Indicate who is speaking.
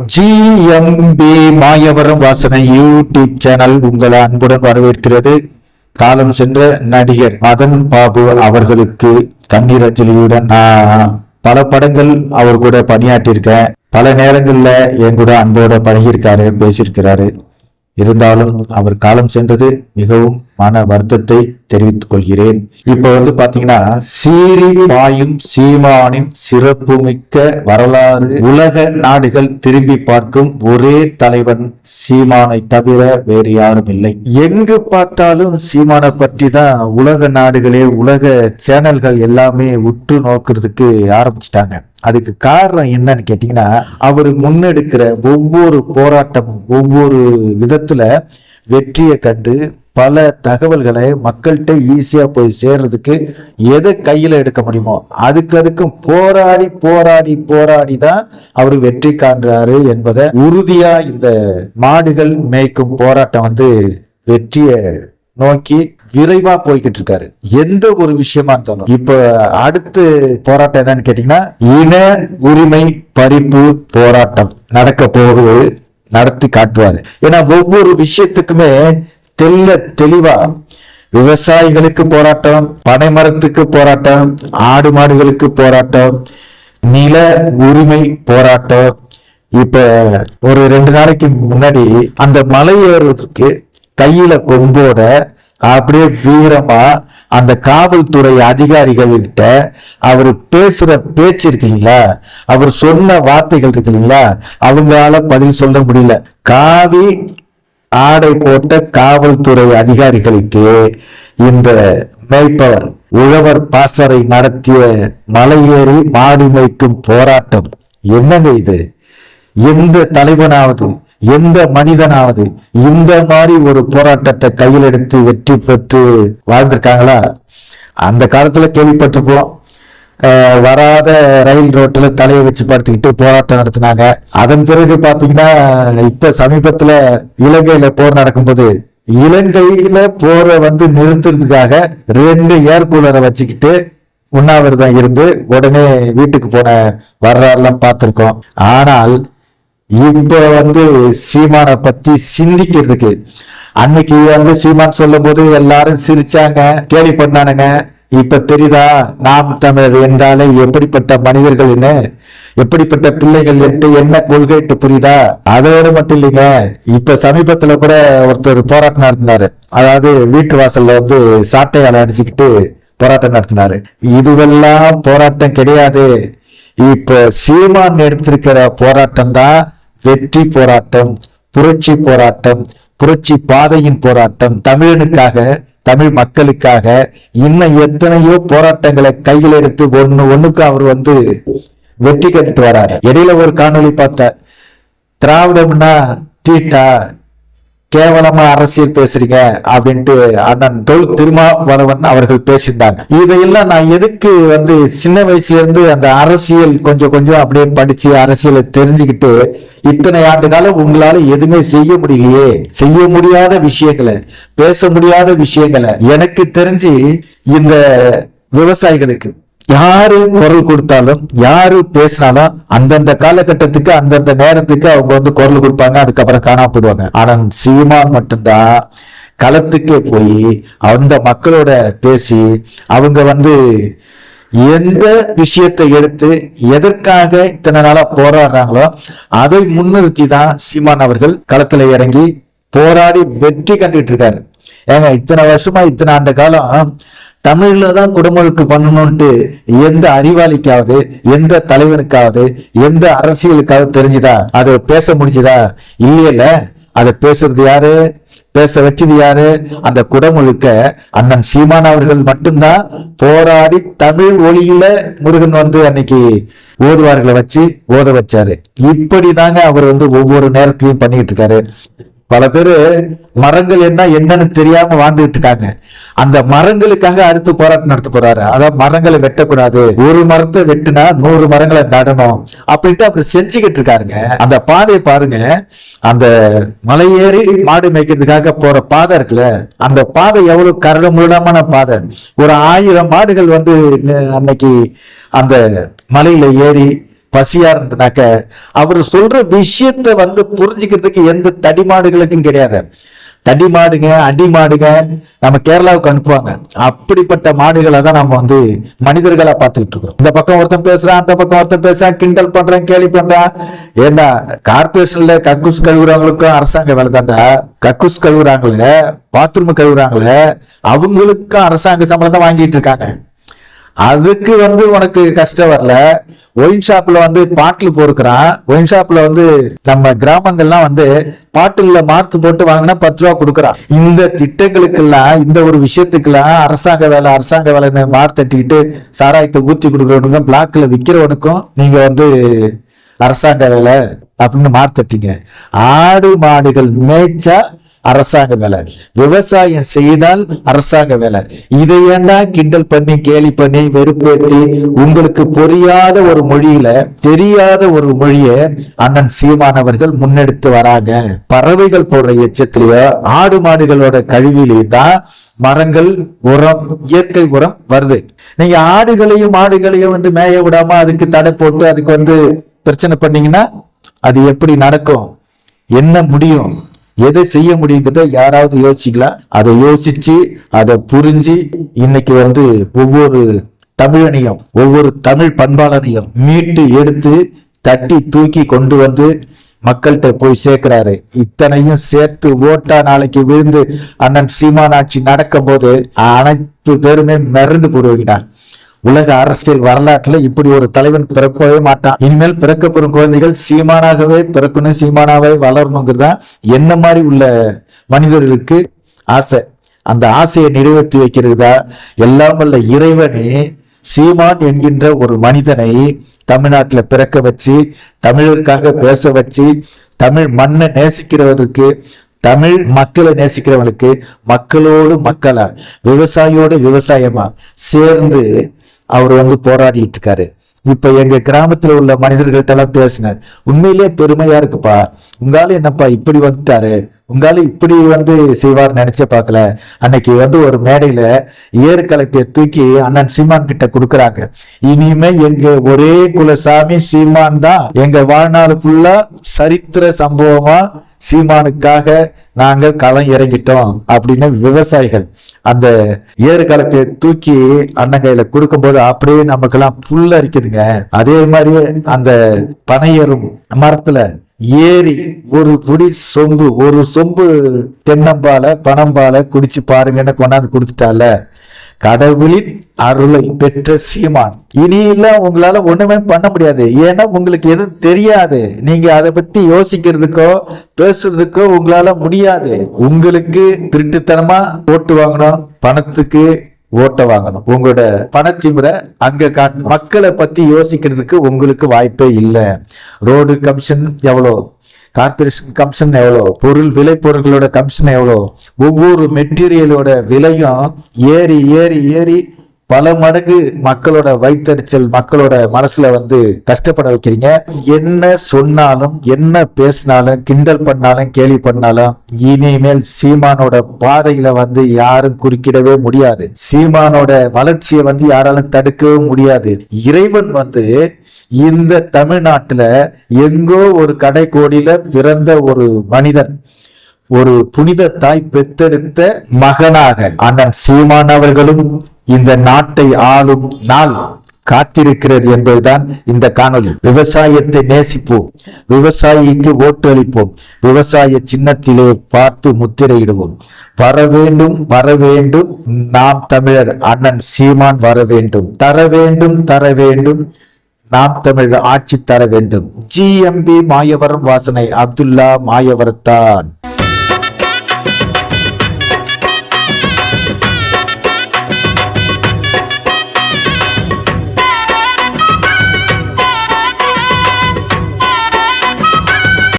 Speaker 1: GMP Mayavaram வாசனை YouTube channel உங்களை அன்புடன் வரவேற்கிறது. காலம் சென்ற நடிகர் மதன் பாபு அவர்களுக்கு கண்ணீர் அஞ்சலியுடன் நான் பல படங்கள் அவர் கூட பணியாற்றியிருக்கேன். பல நேரங்களில் என் கூட அன்போட பழகியிருக்காரு பேசியிருக்கிறாரு. இருந்தாலும் அவர் காலம் சென்றது மிகவும் மன வருத்தத்தை தெரிவித்துக் கொள்கிறேன் இப்ப வந்து பாத்தீங்கன்னா சீரி பாயும் சீமானின் சிறப்புமிக்க வரலாறு உலக நாடுகள் திரும்பி பார்க்கும் ஒரே தலைவன் சீமானை தவிர வேறு யாரும் இல்லை. எங்கு பார்த்தாலும் சீமானை பற்றி தான் உலக நாடுகளே உலக சேனல்கள் எல்லாமே உற்று நோக்கிறதுக்கு ஆரம்பிச்சிட்டாங்க. அதுக்கு காரணம் என்னன்னு கேட்டீங்கன்னா அவர் முன்னெடுக்கிற ஒவ்வொரு போராட்டமும் ஒவ்வொரு விதத்துல வெற்றியை கண்டு பல தகவல்களை மக்கள்கிட்ட ஈஸியா போய் சேர்றதுக்கு எதை கையில எடுக்க முடியுமோ அதுக்கு அதுக்கும் போராடி போராடி போராடி தான் அவர் வெற்றி காண்றாரு என்பதை உறுதியா இந்த மாடுகள் மேய்க்கும் போராட்டம் வந்து வெற்றியை நோக்கி விரைவா போய்கிட்டு இருக்காரு. எந்த ஒரு விஷயமா இருந்தாலும். இப்ப அடுத்து போராட்டம் என்னன்னு கேட்டீங்கன்னா இன உரிமை பறிப்பு போராட்டம் நடக்க போகுது நடத்தி காட்டுவாரு. ஏன்னா ஒவ்வொரு விஷயத்துக்குமே தெல்ல தெளிவா விவசாயிகளுக்கு போராட்டம் பனைமரத்துக்கு போராட்டம் ஆடு மாடுகளுக்கு போராட்டம் நில உரிமை போராட்டம். இப்ப ஒரு ரெண்டு நாளைக்கு முன்னாடி அந்த மலை ஏறுவதற்கு கையில கொம்போட அப்படியே வீரமா அந்த காவல்துறை அதிகாரிகள் கிட்ட அவர் பேசுற பேச்சு இருக்கு இல்லைங்களா? அவர் சொன்ன வார்த்தைகள் இருக்கு இல்லைங்களா? அவங்களால பதில் சொல்ல முடியல. காவி ஆடை போட்ட காவல்துறை அதிகாரிகளுக்கு இந்த மேய்ப்பவர் உழவர் பாசறை நடத்திய மலையேறி மாடு மேய்க்கும் போராட்டம். என்னங்க இது? எந்த தலைவனாவது எந்த மனிதனாவது இந்த மாதிரி ஒரு போராட்டத்தை கையில் எடுத்து வெற்றி பெற்று வாழ்ந்திருக்காங்களா? அந்த காலத்துல கேள்விப்பட்டிருப்போம். வராத ரயில் ரோட்டில் தலையை வச்சு படுத்துக்கிட்டு போராட்டம் நடத்தினாங்க. அதன் பிறகு பார்த்தீங்கன்னா இப்போ சமீபத்தில் இலங்கையில் போர் நடக்கும்போது இலங்கையில போரை வந்து நிறுத்துறதுக்காக ரெண்டு ஏர் கூலரை வச்சுக்கிட்டு உண்ணாவிரதம் இருந்து உடனே வீட்டுக்கு போன வரலாறுலாம் பார்த்துருக்கோம். ஆனால் இப்போ வந்து சீமானை பத்தி சிந்திக்கிறதுக்கு அன்னைக்கு வந்து சீமான் சொல்லும் போது எல்லாரும் சிரிச்சாங்க கேள்வி பண்ணானுங்க இப்ப தெரியுதா நாம் தமிழர் என்றாலே எப்படிப்பட்ட மனிதர்கள் என்ன? எப்படிப்பட்ட பிள்ளைகள் என்று என்ன கொள்கைட்டு புரியுதா அதோடு மட்டும் இல்லைங்க இப்ப சமீபத்துல கூட ஒருத்தர் போராட்டம் நடத்தினாரு. அதாவது வீட்டு வாசல்ல வந்து சாட்டையால அடிச்சுக்கிட்டு போராட்டம் நடத்தினாரு. இதுவெல்லாம் போராட்டம் கிடையாது. இப்ப சீமான் எடுத்திருக்கிற போராட்டம் தான் வெற்றி போராட்டம் புரட்சி போராட்டம் புரட்சி பாதையின் போராட்டம் தமிழனுக்காக தமிழ் மக்களுக்காக இன்னும் எத்தனையோ போராட்டங்களை கையில் எடுத்து ஒண்ணு ஒண்ணுக்கு அவர் வந்து வெற்றி கட்டுட்டு வராரு. இடையில ஒரு காணொளி பார்த்தேன் திராவிடம்னா தீட்டா கேவலமா அரசியல் பேசுறீங்க அப்படின்ட்டு அண்ணன் தொல் திருமாவளவன் அவர்கள் பேசியிருந்தாங்க. இதையெல்லாம் நான் எதுக்கு வந்து சின்ன வயசுல இருந்து அந்த அரசியல் கொஞ்சம் கொஞ்சம் அப்படியே படிச்சு அரசியலை தெரிஞ்சுக்கிட்டு இத்தனை ஆண்டு காலம் உங்களால எதுவுமே செய்ய முடியலையே. செய்ய முடியாத விஷயங்களை பேச முடியாத விஷயங்களை எனக்கு தெரிஞ்சு இந்த விவசாயிகளுக்கு யாரு குரல் கொடுத்தாலும் யாரு பேசினாலும் அந்தந்த காலகட்டத்துக்கு அந்தந்த நேரத்துக்கு அவங்க வந்து குரல் கொடுப்பாங்க அதுக்கப்புறம் காணாம போடுவாங்க ஆனா சீமான் மட்டும்தான் களத்துக்கே போய் அந்த மக்களோட பேசி அவங்க வந்து எந்த விஷயத்தை எடுத்து எதற்காக இத்தனை நாளா போராடுறாங்களோ அதை முன்னிறுத்தி தான் சீமான் அவர்கள் களத்துல இறங்கி போராடி வெற்றி கண்டுகிட்டு இருக்காரு. ஏங்க இத்தனை வருஷமா இத்தனை ஆண்டு காலம் தமிழில் தான் குடமுழுக்கு பண்ணணும்ட்டு எந்த அறிவாளிக்காவது எந்த தலைவனுக்காவது எந்த அரசியலுக்காவது தெரிஞ்சுதா? அதை பேச முடிஞ்சுதா? இல்லையில அதை பேசுறது யாரு? பேச வச்சது யாரு? அந்த குடமுழுக்க அண்ணன் சீமான் அவர்கள் மட்டும்தான் போராடி தமிழ் ஒளியில முருகன் வந்து அன்னைக்கு ஓதுவார்களை வச்சு ஓத வச்சாரு. இப்படிதாங்க அவர் வந்து ஒவ்வொரு நேரத்திலையும் பண்ணிக்கிட்டு இருக்காரு. பல பேர் மரங்கள் என்ன என்னன்னு தெரியாம வாழ்ந்துட்டு இருக்காங்க. அந்த மரங்களுக்காக அடுத்து போராட்டம் நடத்த போறாரு. அதாவது மரங்களை வெட்டக்கூடாது. ஒரு மரத்தை வெட்டினா நூறு மரங்களை நடணும். அப்படின்ட்டு அப்படி செஞ்சுக்கிட்டு இருக்காருங்க. அந்த பாதையை பாருங்க. அந்த மலையேறி மாடு மேய்க்கிறதுக்காக போற பாதை இருக்குல்ல அந்த பாதை எவ்வளவு கரடு முரடமான பாதை. ஒரு ஆயிரம் மாடுகள் வந்து அன்னைக்கு அந்த மலையில ஏறி பசியா இருந்தனாக்க அவர் சொல்ற விஷயத்தை வந்து புரிஞ்சுக்கிறதுக்கு எந்த தடிமாடுகளுக்கும் கிடையாது. தடி மாடுங்க அடி மாடுங்க நம்ம கேரளாவுக்கு அனுப்புவாங்க. அப்படிப்பட்ட மாடுகளை தான் நம்ம வந்து மனிதர்களா பார்த்துக்கிட்டு இருக்கோம். இந்த பக்கம் ஒருத்தன் பேசுறான் அந்த பக்கம் ஒருத்தன் பேசுறான் கிண்டல் பண்றான் கேலி பண்றான். ஏண்டா கார்பரேஷன்ல கக்கூஸ் கழுவுறவங்களுக்கும் அரசாங்க வேலை தாண்டா? கக்கூஸ் கழுவுறாங்களே பாத்ரூம் கழுவுறாங்களே அவங்களுக்கும் அரசாங்க சம்பளம் தான் வாங்கிட்டு இருக்காங்க. அதுக்கு வந்து உனக்கு கஷ்டம் வரல. ஒயின் ஷாப்ல வந்து பாட்டில் பொறுக்கிறான். ஒயின் ஷாப்ல வந்து நம்ம கிராமங்கள்லாம் வந்து பாட்டில்ல மார்க் போட்டு வாங்கினா பத்து ரூபா கொடுக்குறான். இந்த திட்டங்களுக்கெல்லாம் இந்த ஒரு விஷயத்துக்கெல்லாம் அரசாங்க வேலை அரசாங்க வேலைன்னு மார் தட்டிக்கிட்டு சாராயத்தை ஊத்தி கொடுக்குறவனுக்கும் பிளாக்ல விற்கிறவனுக்கும் நீங்க வந்து அரசாங்க வேலை அப்படின்னு மார் தட்டிங்க. ஆடு மாடுகள் மேய்ச்சா அரசாங்க வேலை. விவசாயம் செய்தால் அரசாங்க வேலை. இதை ஏண்டா கிண்டல் பண்ணி கேலி பண்ணி வெறுப்பேற்றி உங்களுக்கு புரியாத ஒரு மொழியில தெரியாத ஒரு மொழிய அண்ணன் சீமானவர்கள் முன்னெடுத்து வராங்க. பறவைகள் போடுற எச்சத்திலேயோ ஆடு மாடுகளோட கழிவிலையும் தான் மரங்கள் உரம் இயற்கை உரம் வருது. நீங்க ஆடுகளையும் மாடுகளையும் வந்து மேய விடாம அதுக்கு தடை போட்டு அதுக்கு வந்து பிரச்சனை பண்ணீங்கன்னா அது எப்படி நடக்கும்? என்ன முடியும்? எதை செய்ய முடியுங்கிறத யாராவது யோசிச்சிக்கலாம் அதை யோசிச்சு அதை புரிஞ்சு இன்னைக்கு வந்து ஒவ்வொரு தமிழனையும் ஒவ்வொரு தமிழ் பண்பாளனையும் மீட்டு எடுத்து தட்டி தூக்கி கொண்டு வந்து மக்கள்கிட்ட போய் சேர்க்கிறாரு. இத்தனையும் சேர்த்து ஓட்டா நாளைக்கு விழுந்து அண்ணன் சீமானாட்சி நடக்கும் போது அனைத்து பேருமே மிரண்டு போடுவீங்கடா உலக அரசியல் வரலாற்றுல இப்படி ஒரு தலைவன் பிறக்கவே மாட்டான். இனிமேல் பிறக்கப்படும் குழந்தைகள் சீமானாகவே பிறக்கணும் சீமானாவே வளரணுங்கிறது தான் என்ன மாதிரி உள்ள மனிதர்களுக்கு ஆசை? அந்த ஆசையை நிறைவேற்றி வைக்கிறதா? எல்லாம் வல்ல இறைவனே சீமான் என்கின்ற ஒரு மனிதனை தமிழ்நாட்டில் பிறக்க வச்சு தமிழருக்காக பேச வச்சு தமிழ் மண்ணை நேசிக்கிறவருக்கு தமிழ் மக்களை நேசிக்கிறவங்களுக்கு மக்களோடு மக்களா விவசாயியோடு விவசாயமா சேர்ந்து அவர் வந்து போராடிட்டு இருக்காரு இப்ப எங்க கிராமத்துல உள்ள மனிதர்கள்ட்ட எல்லாம் பேசினார் உண்மையிலே பெருமையா இருக்குப்பா. உங்களால என்னப்பா இப்படி வந்துட்டாரு? உங்களால இப்படி வந்து செய்வார் நினைச்ச பார்க்கல. அன்னைக்கு வந்து ஒரு மேடையில ஏறு கலப்பைய தூக்கி அண்ணன் சீமான் கிட்ட கொடுக்குறாங்க. இனிமே எங்க ஒரே குலசாமி சீமான் தான் எங்க வாழ்நாள் ஃபுல்லா சரித்திர சம்பவமா சீமானுக்காக நாங்கள் களம் இறங்கிட்டோம் அப்படின்னு விவசாயிகள். அந்த ஏறு கலப்பையை தூக்கி அண்ணன் கையில கொடுக்கும்போது அப்படியே நமக்கெல்லாம் புல் அரிக்குதுங்க. அதே மாதிரியே அந்த பனையரும் மரத்துல ஏறி ஒரு புடி சொம்பு ஒரு சொம்பு தென்னம்பால பனம்பால குடிச்சு பாருங்கன்னு கொண்டாந்து கொடுத்துட்டால. கடவுளின் அருளை பெற்ற சீமான். இனியெல்லாம் உங்களால ஒண்ணுமே பண்ண முடியாது. ஏன்னா உங்களுக்கு எதுவும் தெரியாது. நீங்க அதை பத்தி யோசிக்கிறதுக்கோ பேசுறதுக்கோ உங்களால முடியாது. உங்களுக்கு திருட்டுத்தனமா ஓட்டு வாங்கணும் பணத்துக்கு ஓட்ட வாங்கணும். உங்களோட பணத்திமுறை அங்க காட்டு மக்களை பத்தி யோசிக்கிறதுக்கு உங்களுக்கு வாய்ப்பே இல்லை. ரோடு கமிஷன் எவ்வளோ கார்பரேஷன் கமிஷன் எவ்வளோ? பொருள் விலை பொருட்களோட கமிஷன் எவ்வளோ? ஒவ்வொரு மெட்டீரியலோட விலையும் ஏறி ஏறி ஏறி பல மடங்கு மக்களோட வைத்தறிச்சல் மக்களோட மனசுல வந்து கஷ்டப்பட வைக்கிறீங்க. என்ன சொன்னாலும் என்ன பேசினாலும் கிண்டல் பண்ணாலும் கேலி பண்ணாலும் இனிமேல் சீமானோட பாதையில வந்து யாரும் குறுக்கிடவே முடியாது. சீமானோட வளர்ச்சியை வந்து யாராலும் தடுக்கவும் முடியாது. இறைவன் வந்து இந்த தமிழ்நாட்டுல எங்கோ ஒரு கடைக்கோடியில பிறந்த ஒரு மனிதன் ஒரு புனித தாய் பெத்தெடுத்த மகனாக அண்ணன் சீமான் அவர்களும் இந்த நாட்டை ஆளும் நாள் காத்திருக்கிறது என்பதுதான் இந்த காணொளி. விவசாயத்தை நேசிப்போம். விவசாயிக்கு ஓட்டு அளிப்போம். விவசாய சின்னத்திலே பார்த்து முத்திரையிடுவோம். வர வேண்டும் வர வேண்டும். நாம் தமிழர் அண்ணன் சீமான் வர வேண்டும். தர வேண்டும் தர வேண்டும். நாம் தமிழர் ஆட்சி தர வேண்டும். ஜிஎம்பி மாயவரம் வாசனை. அப்துல்லா மாயவரத்தான்.